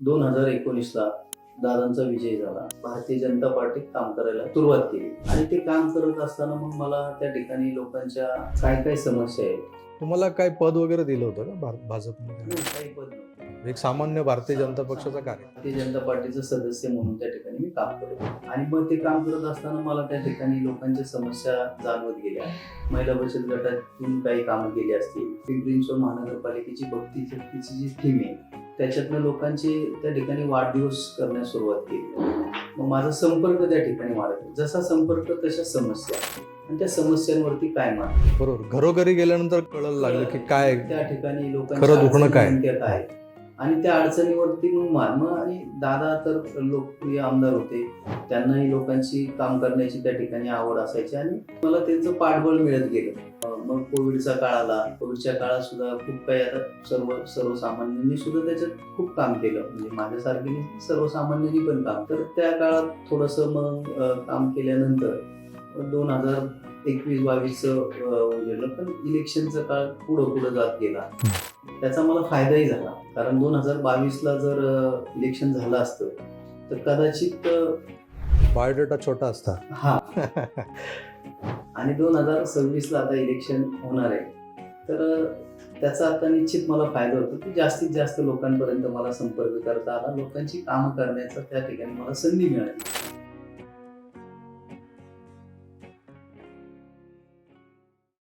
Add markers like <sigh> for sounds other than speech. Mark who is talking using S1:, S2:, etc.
S1: दोन हजार एकोणीसला दादांचा विजय झाला. भारतीय जनता पार्टीत काम करायला सुरुवात केली. आणि ते काम करत असताना मग मला त्या ठिकाणी लोकांच्या काय काय समस्या आहेत?
S2: तुम्हाला काय पद वगैरे दिलं होतं का भार- भाजपमध्ये
S1: काही पद नव्हतं.
S2: एक सामान्य भारतीय जनता पक्षाचा कार्य.
S1: भारतीय जनता पार्टीचं सदस्य म्हणून त्या ठिकाणी मी काम करत. आणि मग ते काम करत असताना मला त्या ठिकाणी लोकांच्या समस्या जाणवत गेल्या. महिला बचत गटातून काही कामं केली असतील. पिंपरी चिंचवड महानगरपालिकेची बघती तिची जी थीम आहे त्याच्यातनं लोकांचे त्या ठिकाणी वाढदिवस करण्यास सुरुवात केली. मग माझा संपर्क त्या ठिकाणी वाढत. जसा संपर्क तशा समस्या. आणि त्या समस्यांवरती काय मार्ग?
S2: बरोबर. घरोघरी गेल्यानंतर कळायला लागलं की काय
S1: त्या ठिकाणी लोकांच्या
S2: काय?
S1: काय? आणि त्या अडचणीवरती मग मार मग आणि दादा तर लोकप्रिय आमदार होते. त्यांनाही लोकांशी काम करण्याची त्या ठिकाणी आवड असायची आणि मला त्यांचं पाठबळ मिळत गेलं. मग कोविडचा काळ आला. कोविडच्या काळात सुद्धा खूप काही आता सर्व सर्वसामान्यांनी सुद्धा त्याच्यात खूप काम केलं. म्हणजे माझ्यासारखे सर्वसामान्यांनी पण काम तर त्या काळात थोडंसं मग काम केल्यानंतर दोन हजार एकवीस बावीस उजेडलं. पण इलेक्शनचा काळ पुढं पुढं जात गेला. त्याचा मला फायदाही झाला. कारण दोन हजार बावीसला जर इलेक्शन झालं असतं तर कदाचित
S2: बायोडेटा छोटा असता.
S1: हा. <laughs> आणि दोन हजार सव्वीसला आता इलेक्शन होणार आहे. तर त्याचा आता निश्चित मला फायदा होतो की जास्तीत जास्त लोकांपर्यंत मला संपर्क करता आला. लोकांची कामं करण्याचा त्या ठिकाणी मला संधी मिळाली.